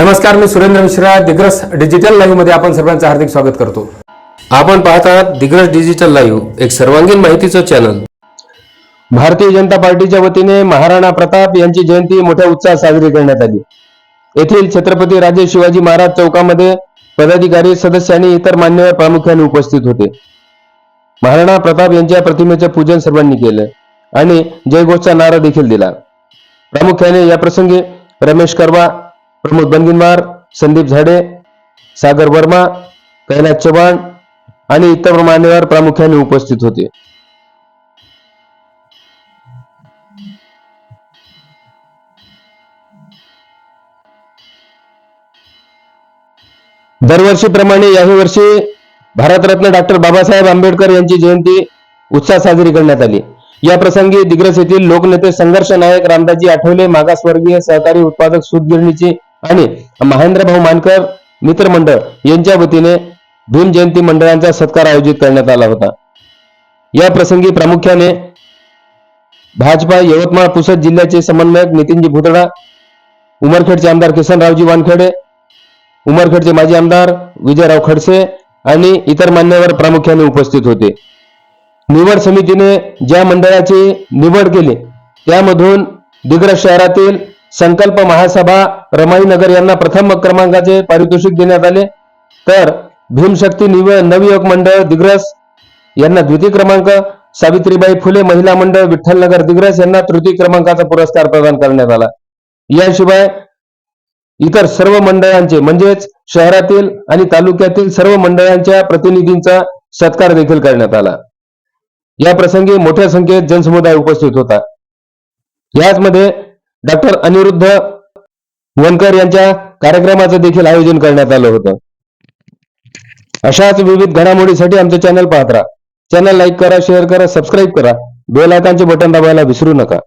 नमस्कार मी सुरेंद्र मिश्रा दिग्रस डिजिटल लाईव्हमध्ये आपण सर्वांचं हार्दिक स्वागत करतो. आपण पाहत आहात दिग्रस डिजिटल लाईव्ह एक सर्वांगीण माहितीचं चॅनल भारतीय जनता पार्टीच्या वतीने महाराणा प्रताप यांची जयंती मोठ्या उत्साहात साजरी करण्यात आली. येथील छत्रपती राजे शिवाजी महाराज चौकामध्ये पदाधिकारी सदस्य आणि इतर मान्यवर प्रामुख्याने उपस्थित होते. महाराणा प्रताप यांच्या प्रतिमेचे पूजन सर्वांनी केलं आणि जयघोषचा नारा देखील दिला. प्रामुख्याने या प्रसंगी रमेश करवा प्रमोद बनगिनवार संदीप झाडे सागर वर्मा कैलास चव्हाण आणि इतर मान्यवर प्रामुख्याने उपस्थित होते. दरवर्षीप्रमाणे याही वर्षी भारतरत्न डॉक्टर बाबासाहेब आंबेडकर यांची जयंती उत्साह साजरी करण्यात आली. या प्रसंगी दिग्रस येथील लोकनेते संघर्ष नायक रामदाजी आठवले मागासवर्गीय सहकारी उत्पादक सूतगिरणीची आणि महेंद्रभाऊ मानकर मित्रमंडळ यांच्या वतीने भीम जयंती मंडळांचा सत्कार आयोजित करण्यात आला होता. या प्रसंगी प्रामुख्याने भाजपा यवतमाळ पुसद जिल्ह्याचे समन्वयक नितीनजी भुतडा उमरखेडचे आमदार किसनरावजी वानखेडे उमरखेडचे माजी आमदार विजयराव खडसे आणि इतर मान्यवर प्रामुख्याने उपस्थित होते. निवड समितीने ज्या मंडळाची निवड केली त्यामधून दिग्रस शहरातील संकल्प महासभा रमाईनगर यांना प्रथम क्रमांकाचे पारितोषिक देण्यात आले. तर भीमशक्ती निव नवयुवक मंडळ दिग्रस यांना द्वितीय क्रमांक सावित्रीबाई फुले महिला मंडळ विठ्ठलनगर दिग्रस यांना तृतीय क्रमांकाचा पुरस्कार प्रदान करण्यात आला. याशिवाय इतर सर्व मंडळांचे म्हणजेच शहरातील आणि तालुक्यातील सर्व मंडळांच्या प्रतिनिधींचा सत्कार देखील करण्यात आला. या प्रसंगी मोठ्या संख्येत जनसमुदाय उपस्थित होता. याचमध्ये डॉक्टर अनिरुद्ध वनकर यांच्या कार्यक्रमाचं देखील आयोजन करण्यात आलं होतं. अशाच विविध घडामोडीसाठी आमचं चॅनल पाहत राहा. चॅनल लाईक करा शेअर करा सबस्क्राईब करा. बेल आयकॉनचे बटन दाबायला विसरू नका.